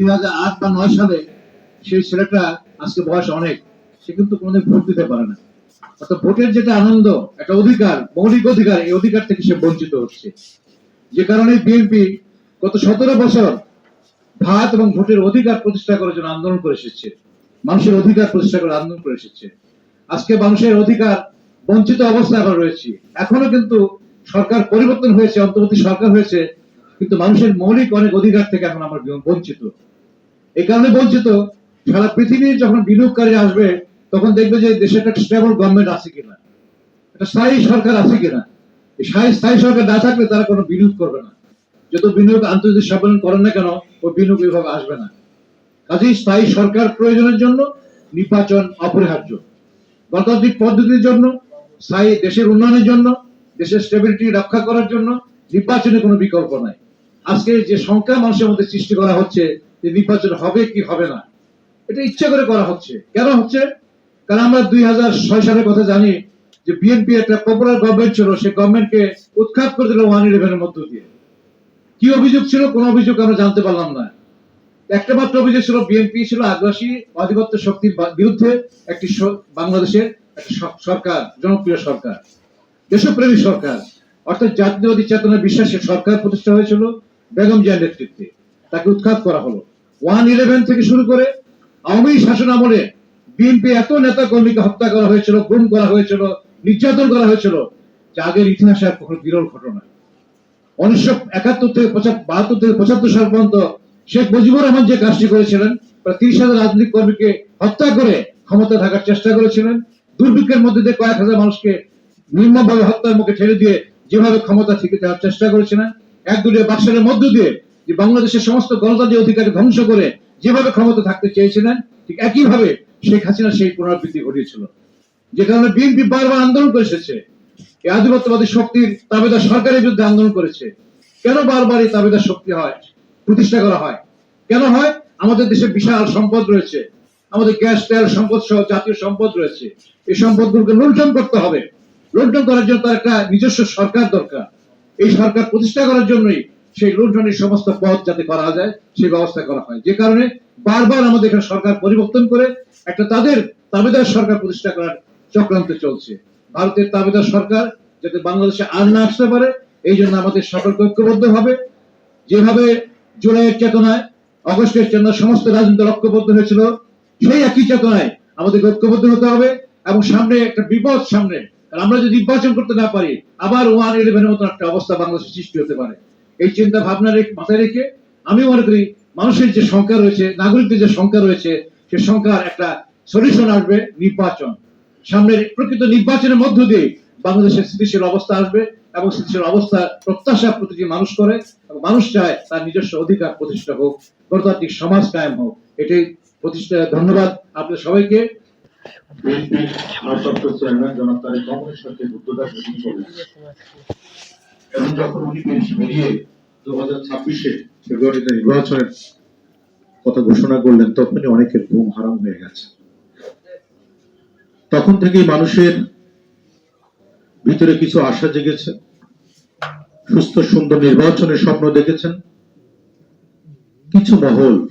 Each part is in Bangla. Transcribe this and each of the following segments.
দুই হাজার আট বা নয় সালে সেই ছেলেটা আজকে বয়স অনেক, সে কিন্তু কোনোদিন ভোট দিতে পারে না। অর্থাৎ ভোটের যেটা আনন্দ, একটা অধিকার, মৌলিক অধিকার, এই অধিকার থেকে সে বঞ্চিত হচ্ছে। যে কারণে বিএনপি গত সতেরো বছর ভাত এবং ভোটের অধিকার প্রতিষ্ঠা করার জন্য আন্দোলন করে এসেছে। মানুষের অধিকার প্রতিষ্ঠা করে আন্দোলন করে এসেছে। আজকে মানুষের অধিকার, বঞ্চিত অবস্থায় আমরা রয়েছি। এখনও কিন্তু সরকার পরিবর্তন হয়েছে, অন্তর্বর্তী সরকার হয়েছে, কিন্তু মানুষের মৌলিক অনেক অধিকার থেকে এখন আমরা বঞ্চিত। এই কারণে বঞ্চিত সারা পৃথিবীর যখন বিনিয়োগকারী আসবে, তখন দেখবে যে দেশে একটা স্টেবল গভর্নমেন্ট আছে কিনা। একটা স্থায়ী সরকার আছে কিনা। স্থায়ী স্থায়ী সরকার না থাকলে তারা কোনো বিনিয়োগ করবে না। যত বিনিয়োগ আন্তর্জাতিক সম্মেলন করেন না কেন ওই বিনিয়োগ এভাবে আসবে না। কাজেই স্থায়ী সরকার প্রয়োজনের জন্য নির্বাচন অপরিহার্য। গণতান্ত্রিক পদ্ধতির জন্য, স্থায়ী দেশের উন্নয়নের জন্য, দেশের স্টেবিলিটি রক্ষা করার জন্য নির্বাচনের কোনো বিকল্প নাই। আজকে যে সংখ্যা মানুষের মধ্যে সৃষ্টি করা হচ্ছে যে নির্বাচন হবে কি হবে না। এটা ইচ্ছা করে করা হচ্ছে। কেন হচ্ছে? কারণ আমরা দুই হাজার ছয় সালের কথা জানি যে বিএনপি একটা পপুলার গভর্নমেন্ট ছিল, সেই গভর্নমেন্টকে উৎখাত করে দিল ওয়ান ইলেভেনের মধ্য দিয়ে। কি অভিযোগ ছিল? কোন অভিযোগ আমরা জানতে পারলাম না। একটা মাত্র অভিযোগ ছিল, বিএনপি ছিল আগ্রাসী, আধিপত্য শক্তির বিরুদ্ধে একটি বাংলাদেশের সরকার, জনপ্রিয় সরকার, দেশপ্রেমী সরকার, অর্থাৎ জাতীয়বাদী চেতনার বিশ্বাসের সরকার প্রতিষ্ঠা হয়েছিল বেগম জিয়ার নেতৃত্বে। তাকে উৎখাত করা হলো। ওয়ান ইলেভেন থেকে শুরু করে আওয়ামী শাসন আমলে বিএনপি এত নেতা কর্মীকে হত্যা করা হয়েছিল, গুম করা হয়েছিল, নির্যাতন করা হয়েছিল, যা আগের ইতিহাসে আর কখনো বিরল ঘটনা উনিশশো একাত্তর থেকে বাহাত্তর থেকে পঁচাত্তর সাল পর্যন্ত শেখ মুজিবুর রহমান যে কাজটি করেছিলেন, প্রায় তিরিশ হাজার রাজনৈতিক কর্মীকে হত্যা করে ক্ষমতা থাকার চেষ্টা করেছিলেন। দুর্ভিক্ষের মধ্যে দিয়ে কয়েক হাজার মানুষকে নির্মমভাবে হত্যার মুখে ঠেলে দিয়ে যেভাবে ক্ষমতা থেকে যাওয়ার চেষ্টা করেছিলেন, এক দুটিয়া বাক্সের মধ্য দিয়ে যে বাংলাদেশের সমস্ত গণতান্ত্রিক অধিকারকে ধ্বংস করে যেভাবে ক্ষমতা থাকতে চেয়েছিলেন, ঠিক একইভাবে শেখ হাসিনা সেই পুনরাবৃত্তি ঘটিয়েছিল। যে কারণে বিএনপি বারবার আন্দোলন করে এসেছে। এই আধিপত্যবাদী শক্তির তাবেদার সরকারের বিরুদ্ধে আন্দোলন করেছে। কেন বারবার এই তাবেদার শক্তি হয়, প্রতিষ্ঠা করা হয়? কেন হয়? আমাদের দেশে বিশাল সম্পদ রয়েছে। আমাদের গ্যাস, তেল, সম্পদ সহ জাতীয় সম্পদ রয়েছে। এই সম্পদগুলোকে লুণ্ঠন করতে হবে। লুণ্ঠন করার জন্য তার একটা নিজস্ব সরকার দরকার। এই সরকার প্রতিষ্ঠা করার জন্যই সেই লুণ্ঠনের সমস্ত পথ যাতে করা যায়, সেই ব্যবস্থা করা হয়। যে কারণে বারবার আমাদের এখানে সরকার পরিবর্তন করে একটা তাদের তাবেদার সরকার প্রতিষ্ঠা করার চক্রান্ত চলছে। ভারতের তাবেদার সরকার যাতে বাংলাদেশে আর না আসতে পারে, এই জন্য আমাদের সকলকে ঐক্যবদ্ধ হবে। যেভাবে জুলাইয়ের চেতনায়, অগস্টের চেতনায় সমস্ত রাজনীতি ঐক্যবদ্ধ হয়েছিল, সেই একই চেতনায় আমাদেরকে ঐক্যবদ্ধ হতে হবে এবং সামনে একটা বিপদ সামনে আমরা যদি নির্বাচন করতে না পারি, আবার ওয়ান ইলেভেনের মতো একটা অবস্থা বাংলাদেশে সৃষ্টি হতে পারে। এই চিন্তা ভাবনা রেখে মাথায় রেখে আমি মনে করি মানুষের যে সংখ্যা রয়েছে, নাগরিকদের যে সংখ্যা রয়েছে, সে সংখ্যার একটা সলিউশন আসবে, নির্বাচন। সামনের প্রকৃত নির্বাচনের মধ্য দিয়ে বাংলাদেশের স্থিতিশীল অবস্থা আসবে এবং স্থিতিশীল অবস্থার প্রত্যাশা প্রতিটি মানুষ করে এবং মানুষ চায় তার নিজস্ব অধিকার প্রতিষ্ঠা হোক, গণতান্ত্রিক সমাজ কায়েম হোক। এটি প্রতিষ্ঠা। ধন্যবাদ আপনাদের সবাইকে। ভারপ্রাপ্ত চেয়ারম্যান সাথে এবং যখন উনি বেরিয়ে- দু হাজার ছাব্বিশে ফেব্রুয়ারিতে নির্বাচনের কথা ঘোষণা করলেন, তখনই অনেকের ঘুম হারাম হয়ে গেছে। তখন থেকেই মানুষের ভিতরে কিছু আশা জেগেছে। সুস্থ, সুন্দর নির্বাচনের স্বপ্ন দেখেছেন। কিছু মহল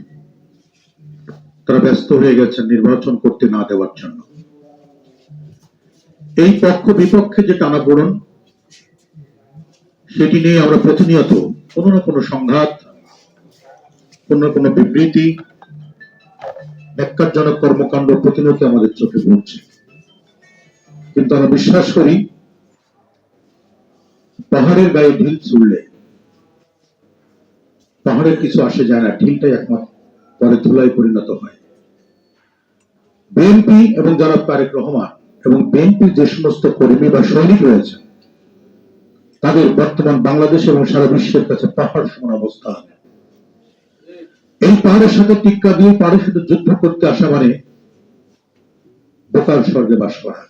তারা ব্যস্ত হয়ে গেছেন নির্বাচন করতে না দেওয়ার জন্য। এই পক্ষ বিপক্ষে যে টানাপোড়ন সেটি নিয়ে আমরা প্রতিনিয়ত কোনো না কোনো সংঘাত, কোনো না কোনো বিবৃতি ব্যাখ্যাজনক কর্মকাণ্ড প্রতিনিয়ত আমাদের চোখে পড়ছে। কিন্তু আমরা বিশ্বাস করি, পাহাড়ের গায়ে ঢিল ছুড়লে পাহাড়ের কিছু আসে যায় না, ঢিলটাই একমাত্র, পরে ধুলায় পরিণত হয়। বিএনপি এবং যারা তারেক রহমান এবং বিএনপির যে সমস্ত কর্মী বা সৈনিক রয়েছে তাদের বর্তমান বাংলাদেশ এবং সারা বিশ্বের কাছে পাহাড় সমান অবস্থা। এই পাহাড়ের সাথে টিক্কা দিয়ে পাহাড়ের সাথে যুদ্ধ করতে আসা মানে বোকাল স্বর্গে বাস করা।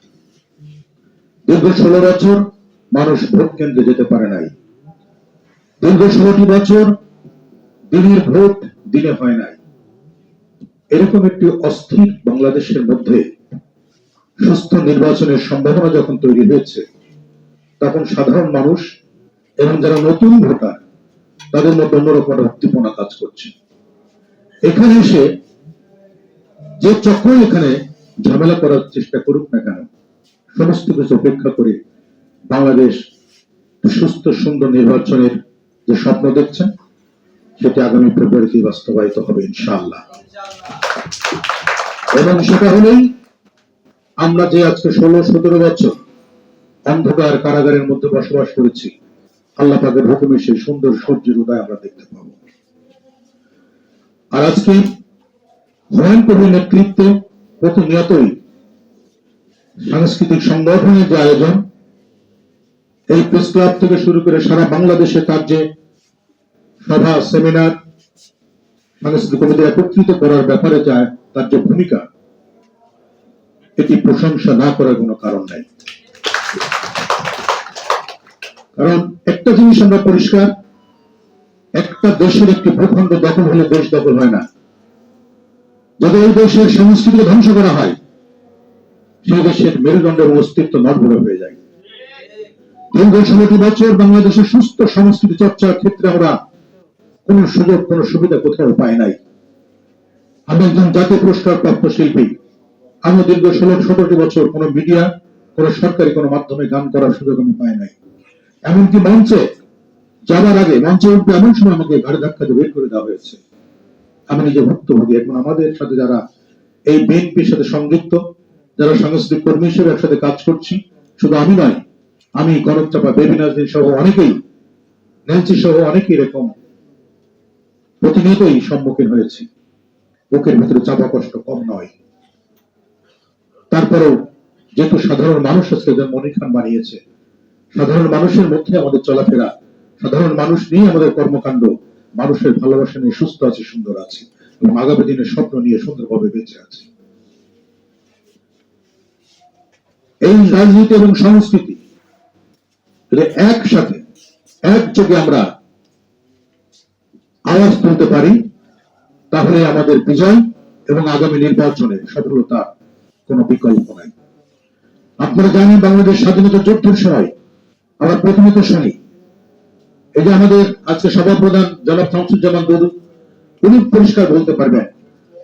দীর্ঘ ষোলো বছর মানুষ ভোট কেন্দ্রে যেতে পারে নাই। দীর্ঘ ষোলোটি বছর দিনের ভোট দিনে হয় নাই। এরকম একটি অস্থির বাংলাদেশের মধ্যে সুস্থ নির্বাচনের সম্ভাবনা যখন তৈরি হয়েছে তখন সাধারণ মানুষ এবং যারা নতুন ভোটার, তাদের মধ্যে অন্যরকম একটা উদ্দীপনা কাজ করছে। এখানে এসে যে চক্র এখানে ঝামেলা করার চেষ্টা করুক না কেন, সমস্ত কিছু উপেক্ষা করে বাংলাদেশ সুস্থ, সুন্দর নির্বাচনের যে স্বপ্ন দেখছেন, সেটি আগামী ফেব্রুয়ারিতে বাস্তবায়িত হবে ইনশাআল্লাহ। এবং সেটা হলেই আমরা যে আজকে ষোলো, সতেরো বছর অন্ধকার কারাগারের মধ্যে বসবাস করেছি। আল্লাহ পাকের হুকুমে সেই সুন্দর সূর্যের উদয় আমরা দেখতে পাবো। আর আজকে হুমায়ুন কবির নেতৃত্বে প্রতিনিয়তই সাংস্কৃতিক সংগঠনের যে আয়োজন, এই প্রেস ক্লাব থেকে শুরু করে সারা বাংলাদেশে তার যে সভা, সেমিনার, সাংস্কৃতিক কমিটি একত্রিত করার ব্যাপারে যায় তার যে ভূমিকা, এটি প্রশংসা না করার কোনো কারণ নাই। কারণ একটা জিনিস আমরা পরিষ্কার, একটা দেশের একটি ভূখণ্ড দখল হলে দেশ দখল হয় না। যদি এই দেশের সংস্কৃতি ধ্বংস করা হয়, সেই দেশের মেরুদণ্ডের অস্তিত্ব নড়বড়ে হয়ে যায়। দীর্ঘ ষোলোটি বছর বাংলাদেশের সুস্থ সংস্কৃতি চর্চার ক্ষেত্রে আমরা কোন সুযোগ, কোন সুবিধা কোথাও পাই নাই। আমি একজন জাতীয় পুরস্কার প্রাপ্ত শিল্পী। আমি দীর্ঘ ষোলো, সতেরোটি বছর কোন মিডিয়া, কোন সরকারি কোন মাধ্যমে গান করার সুযোগ আমি পাই নাই। এমনকি মঞ্চে যাবার আগে মঞ্চে উঠবে এমন সময় আমাকে ঘাড়ে ধাক্কা দিয়ে বের করে দেওয়া হয়েছে। আমি নিজে ভুক্তভোগী এখন আমাদের সাথে যারা এই বিএনপির সাথে সংযুক্ত, যারা সাংস্কৃতিক কর্মী হিসেবে একসাথে কাজ করছি, শুধু আমি নয়, আমি কনক চাপা, বেবি নাজরিন সহ অনেকেই, ন্যান্সি সহ অনেকেই এরকম প্রতিনিয়তই সম্মুখীন হয়েছি। বুকের ভিতরে চাপা কষ্ট কম নয়। তারপরেও যেহেতু সাধারণ মানুষ আজকে মনির খান বানিয়েছে সাধারণ মানুষের মধ্যে আমাদের চলাফেরা, সাধারণ মানুষ নিয়ে আমাদের কর্মকাণ্ড, মানুষের ভালোবাসা নিয়ে সুস্থ আছে, সুন্দর আছে, এবং আগামী দিনের স্বপ্ন নিয়ে সুন্দরভাবে বেঁচে আছে। এই রাজনীতি এবং সংস্কৃতি একসাথে, একযোগে আমরা আওয়াজ তুলতে পারি, তাহলে আমাদের বিজয় এবং আগামী নির্বাচনে সফলতা কোনো বিকল্প নাই। আপনারা জানেন বাংলাদেশ স্বাধীনতা যুদ্ধের সময় আমরা প্রথমত শুনি। এই যে আমাদের আজকে সভাপ্রধান জনাব শামসুজ্জামান দরু উনি পরিষ্কার বলতে পারবেন,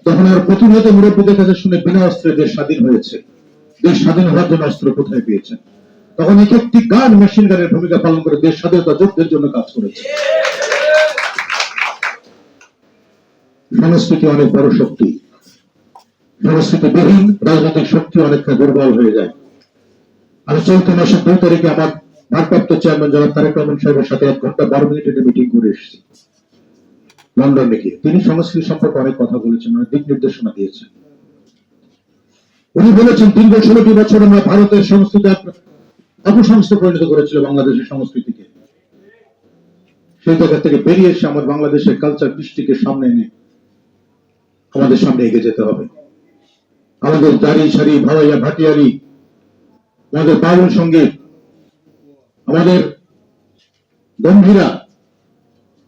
তখন আর প্রতিনিয়ত মুরব্বীদের কাছে শুনে বিনা অস্ত্রে দেশ স্বাধীন হয়েছে। দেশ স্বাধীন হওয়ার জন্য অস্ত্র কোথায় পেয়েছেন? তখন এক একটি গান মেশিন গানের ভূমিকা পালন করে দেশ স্বাধীনতা যুদ্ধের জন্য কাজ করেছে। সংস্কৃতি অনেক বড় শক্তি। সংস্কৃতিবিহীন রাজনৈতিক শক্তি অনেকটা দুর্বল হয়ে যায়। আমি চলতি মাসের দুই তারিখে আমার ভারপ্রাপ্ত চেয়ারম্যান জনাব তারেক রহমান সাহেবের সাথে এক ঘণ্টা বারো মিনিটের মিটিং করে এসেছি লন্ডনে গিয়ে তিনি সংস্কৃতি সম্পর্কে অনেক কথা বলেছেন, অনেক দিক নির্দেশনা দিয়েছেন। উনি বলেছেন, দীর্ঘ ষোলোটি বছর আমরা ভারতের সংস্কৃতি অপসংস্কৃতি পরিণত করেছিল বাংলাদেশের সংস্কৃতিকে। সেই জায়গা থেকে বেরিয়ে এসে আমার বাংলাদেশের কালচার কৃষ্টিকে সামনে এনে আমাদের সামনে এগিয়ে যেতে হবে। আমাদের দাড়ি সারি ভাওয়াইয়া, ভাটিয়ারি, আমাদের বাউল সংগীত আমাদের গম্ভীরা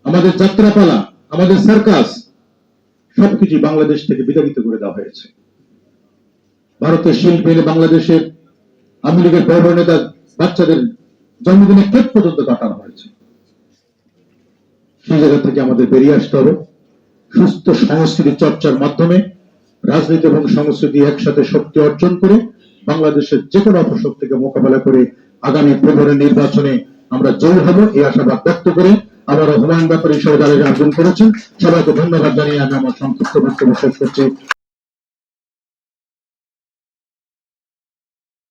আমাদের যাত্রাপালা, আমাদের সার্কাস সবকিছু বাংলাদেশ থেকে বিতাড়িত করে দেওয়া হয়েছে। ভারতের শিল্পী বাংলাদেশের আওয়ামী লীগের বড় নেতা বাচ্চাদের জন্মদিনে কেক পর্যন্ত কাটানো হয়েছে। সেই জায়গা থেকে আমাদের বেরিয়ে আসতে হবে। সুস্থ সংস্কৃতি চর্চার মাধ্যমে রাজনীতি এবং সংস্কৃতি একসাথে শক্তি অর্জন করে বাংলাদেশের যে কোনো অপশক্তিকে মোকাবেলা করে আগামী পনেরো নির্বাচনে আমরা জয় হব, এই আশাবাদ ব্যক্ত করে। আবারও হুমায়ুন ব্যাপারী সবাই আবেদন করেছেন সবাইকে ধন্যবাদ জানিয়ে আমি আমার সংক্ষিপ্ত বক্তব্য শেষ করছি।